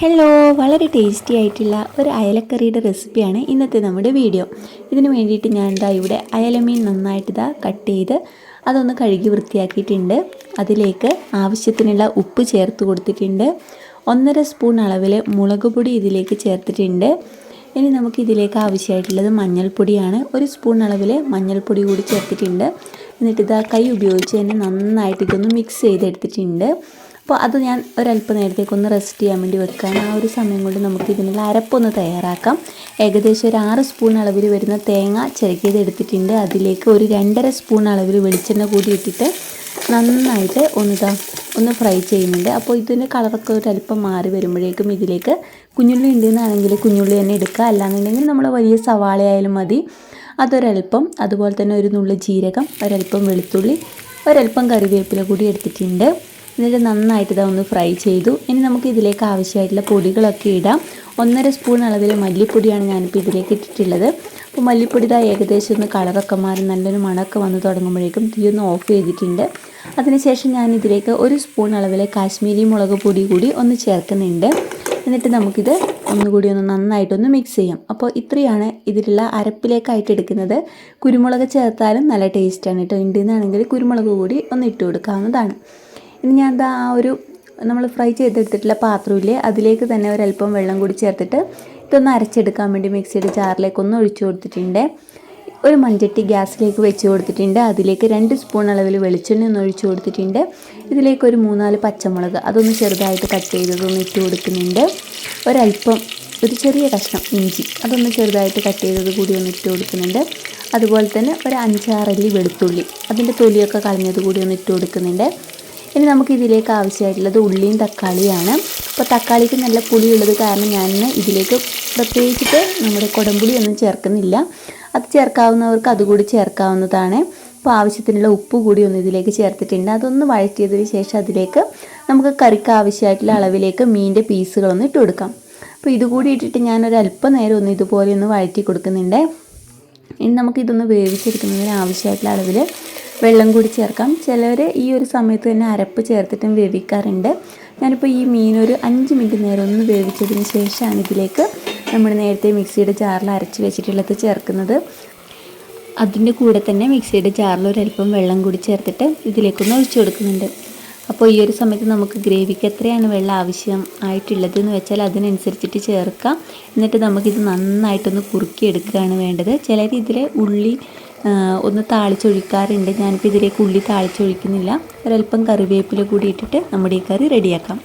Hello വളരെ tasty ആയിട്ടുള്ള ഒരു അയലക്കറിയുടെ റെസിപ്പിയാണ് ഇന്നത്തെ നമ്മുടെ വീഡിയോ ഇതിന് വേണ്ടിയിട്ട് ഞാൻ എന്താ ഇവിടെ അയലമീൻ നന്നായിട്ട് ഇതാ കട്ട് ചെയ്ത് അതൊന്ന് കഴുകി വൃത്തിയാക്കിയിട്ടുണ്ട്. അതിലേക്ക് ആവശ്യത്തിനുള്ള ഉപ്പ് ചേർത്ത് കൊടുത്തിട്ടുണ്ട്. ഒന്നര സ്പൂൺ അളവിൽ മുളക് പൊടി ഇതിലേക്ക് ചേർത്തിട്ടുണ്ട്. ഇനി നമുക്ക് ഇതിലേക്ക് ആവശ്യമായിട്ടുള്ളത് മഞ്ഞൾപ്പൊടിയാണ്. ഒരു സ്പൂൺ അളവിൽ മഞ്ഞൾപ്പൊടി കൂടി ചേർത്തിട്ടുണ്ട്. എന്നിട്ട് ഇതാ കൈ ഉപയോഗിച്ച് തന്നെ നന്നായിട്ട് ഇതൊന്ന് മിക്സ് ചെയ്തെടുത്തിട്ടുണ്ട്. അപ്പോൾ അത് ഞാൻ ഒരല്പ നേരത്തേക്ക് ഒന്ന് റെസ്റ്റ് ചെയ്യാൻ വേണ്ടി വെക്കുകയാണ് ആ ഒരു സമയം കൊണ്ട് നമുക്ക് ഇതിനുള്ള അരപ്പൊന്ന് തയ്യാറാക്കാം. ഏകദേശം ഒരു ആറ് സ്പൂൺ അളവിൽ വരുന്ന തേങ്ങ ചിരക്കിയത് എടുത്തിട്ടുണ്ട്. അതിലേക്ക് ഒരു രണ്ടര സ്പൂൺ അളവിൽ വെളിച്ചെണ്ണ കൂടി ഇട്ടിട്ട് നന്നായിട്ട് ഒന്നിതാ ഒന്ന് ഫ്രൈ ചെയ്യുന്നുണ്ട്. അപ്പോൾ ഇതിന്റെ കളറൊക്കെ ഒരല്പം മാറി വരുമ്പോഴേക്കും ഇതിലേക്ക് കുഞ്ഞുള്ളി ഉണ്ടെന്നാണെങ്കിൽ കുഞ്ഞുള്ളി തന്നെ എടുക്കുക. അല്ലാന്നുണ്ടെങ്കിൽ നമ്മൾ വലിയ സവാളയായാലും മതി. അതൊരല്പം അതുപോലെ തന്നെ ഒരു നുള്ളി ജീരകം ഒരല്പം വെളുത്തുള്ളി ഒരല്പം കറിവേപ്പില കൂടി എടുത്തിട്ടുണ്ട്. എന്നിട്ട് നന്നായിട്ട് ഇതൊന്ന് ഫ്രൈ ചെയ്തു. ഇനി നമുക്ക് ഇതിലേക്ക് ആവശ്യമായിട്ടുള്ള പൊടികളൊക്കെ ഇടാം. ഒന്നര സ്പൂൺ അളവിൽ മല്ലിപ്പൊടിയാണ് ഞാനിപ്പോൾ ഇതിലേക്ക് ഇട്ടിട്ടുള്ളത്. അപ്പോൾ മല്ലിപ്പൊടി ഇതാ ഏകദേശം ഒന്ന് കളറൊക്കെ മാറി നല്ലൊരു മണമൊക്കെ വന്ന് തുടങ്ങുമ്പോഴേക്കും തീ ഒന്ന് ഓഫ് ചെയ്തിട്ടുണ്ട്. അതിനുശേഷം ഞാൻ ഇതിലേക്ക് ഒരു സ്പൂൺ അളവിലെ കാശ്മീരി മുളക് പൊടി കൂടി ഒന്ന് ചേർക്കുന്നുണ്ട്. എന്നിട്ട് നമുക്കിത് ഒന്നുകൂടി ഒന്ന് നന്നായിട്ടൊന്ന് മിക്സ് ചെയ്യാം. അപ്പോൾ ഇത്രയാണ് ഇതിലുള്ള അരപ്പിലേക്കായിട്ട് എടുക്കുന്നത്. കുരുമുളക് ചേർത്താലും നല്ല ടേസ്റ്റാണ് കേട്ടോ. ഉണ്ടെന്നാണെങ്കിൽ കുരുമുളക് കൂടി ഒന്ന് ഇട്ട് കൊടുക്കാവുന്നതാണ്. ഇനി ഞാൻ എന്താ ആ ഒരു നമ്മൾ ഫ്രൈ ചെയ്തെടുത്തിട്ടുള്ള പാത്രമില്ലേ അതിലേക്ക് തന്നെ ഒരല്പം വെള്ളം കൂടി ചേർത്തിട്ട് ഇതൊന്ന് അരച്ചെടുക്കാൻ വേണ്ടി മിക്സിയുടെ ജാറിലേക്ക് ഒന്ന് ഒഴിച്ചു കൊടുത്തിട്ടുണ്ട്. ഒരു മൺചട്ടി ഗ്യാസിലേക്ക് വെച്ച് കൊടുത്തിട്ടുണ്ട്. അതിലേക്ക് രണ്ട് സ്പൂൺ അളവിൽ വെളിച്ചെണ്ണ ഒന്ന് ഒഴിച്ചു കൊടുത്തിട്ടുണ്ട്. ഇതിലേക്ക് ഒരു മൂന്നാൽ പച്ചമുളക് അതൊന്ന് ചെറുതായിട്ട് കട്ട് ചെയ്തതൊന്ന് ഇട്ട് കൊടുക്കുന്നുണ്ട്. ഒരല്പം ഒരു ചെറിയ കഷ്ണം ഇഞ്ചി അതൊന്ന് ചെറുതായിട്ട് കട്ട് ചെയ്തത് കൂടി ഒന്ന് ഇട്ട് കൊടുക്കുന്നുണ്ട്. അതുപോലെ തന്നെ ഒരു അഞ്ചാറല്ലി വെളുത്തുള്ളി അതിന്റെ തൊലിയൊക്കെ കളഞ്ഞത് കൂടി ഒന്ന് ഇട്ട് കൊടുക്കുന്നുണ്ട്. ഇനി നമുക്ക് ഇതിലേക്ക് ആവശ്യമായിട്ടുള്ളത് ഉള്ളിയും തക്കാളിയാണ് അപ്പോൾ തക്കാളിക്ക് നല്ല പുളിയുള്ളത് കാരണം ഞാൻ ഇതിലേക്ക് പ്രത്യേകിച്ചിട്ട് നമ്മുടെ കുടംപുളി ഒന്നും ചേർക്കുന്നില്ല. അത് ചേർക്കാവുന്നവർക്ക് അതുകൂടി ചേർക്കാവുന്നതാണ്. അപ്പോൾ ആവശ്യത്തിനുള്ള ഉപ്പ് കൂടി ഒന്ന് ഇതിലേക്ക് ചേർത്തിട്ടുണ്ട്. അതൊന്ന് വഴറ്റിയതിന് ശേഷം അതിലേക്ക് നമുക്ക് കറിക്ക് ആവശ്യമായിട്ടുള്ള അളവിലേക്ക് മീന്റെ പീസുകളൊന്ന് ഇട്ട് കൊടുക്കാം. അപ്പോൾ ഇതുകൂടി ഇട്ടിട്ട് ഞാൻ ഒരു അല്പം നേരം ഒന്ന് ഇതുപോലെ ഒന്ന് വഴറ്റി കൊടുക്കുന്നുണ്ട്. ഇനി നമുക്കിതൊന്ന് വേവിച്ചെടുക്കുന്നതിന് ആവശ്യമായിട്ടുള്ള അളവിൽ വെള്ളം കൂടി ചേർക്കാം. ചിലർ ഈ ഒരു സമയത്ത് തന്നെ അരപ്പ് ചേർത്തിട്ടും വേവിക്കാറുണ്ട്. ഞാനിപ്പോൾ ഈ മീൻ ഒരു അഞ്ച് മിനിറ്റ് നേരം ഒന്ന് വേവിച്ചതിന് ശേഷമാണ് ഇതിലേക്ക് നമ്മൾ നേരത്തെ മിക്സിയുടെ ജാറിൽ അരച്ച് വെച്ചിട്ടുള്ളത് ചേർക്കുന്നത്. അതിന്റെ കൂടെ തന്നെ മിക്സിയുടെ ജാറിൽ ഒരല്പം വെള്ളം കൂടി ചേർത്തിട്ട് ഇതിലേക്കൊന്ന് ഒഴിച്ചു കൊടുക്കുന്നുണ്ട്. അപ്പോൾ ഈ ഒരു സമയത്ത് നമുക്ക് ഗ്രേവിക്ക് എത്രയാണ് വെള്ളം ആവശ്യം ആയിട്ടുള്ളത് എന്ന് വെച്ചാൽ അതിനനുസരിച്ചിട്ട് ചേർക്കാം. എന്നിട്ട് നമുക്കിത് നന്നായിട്ടൊന്ന് കുറുക്കിയെടുക്കുകയാണ് വേണ്ടത്. ചിലർ ഇതിൽ ഉള്ളി ഒന്ന് താളിച്ചൊഴിക്കാറുണ്ട്. ഞാനിപ്പോൾ ഇതിലേക്ക് ഉള്ളി താളിച്ചൊഴിക്കുന്നില്ല. ഒരല്പം കറിവേപ്പില കൂടി ഇട്ടിട്ട് നമ്മുടെ ഈ കറി റെഡിയാക്കാം.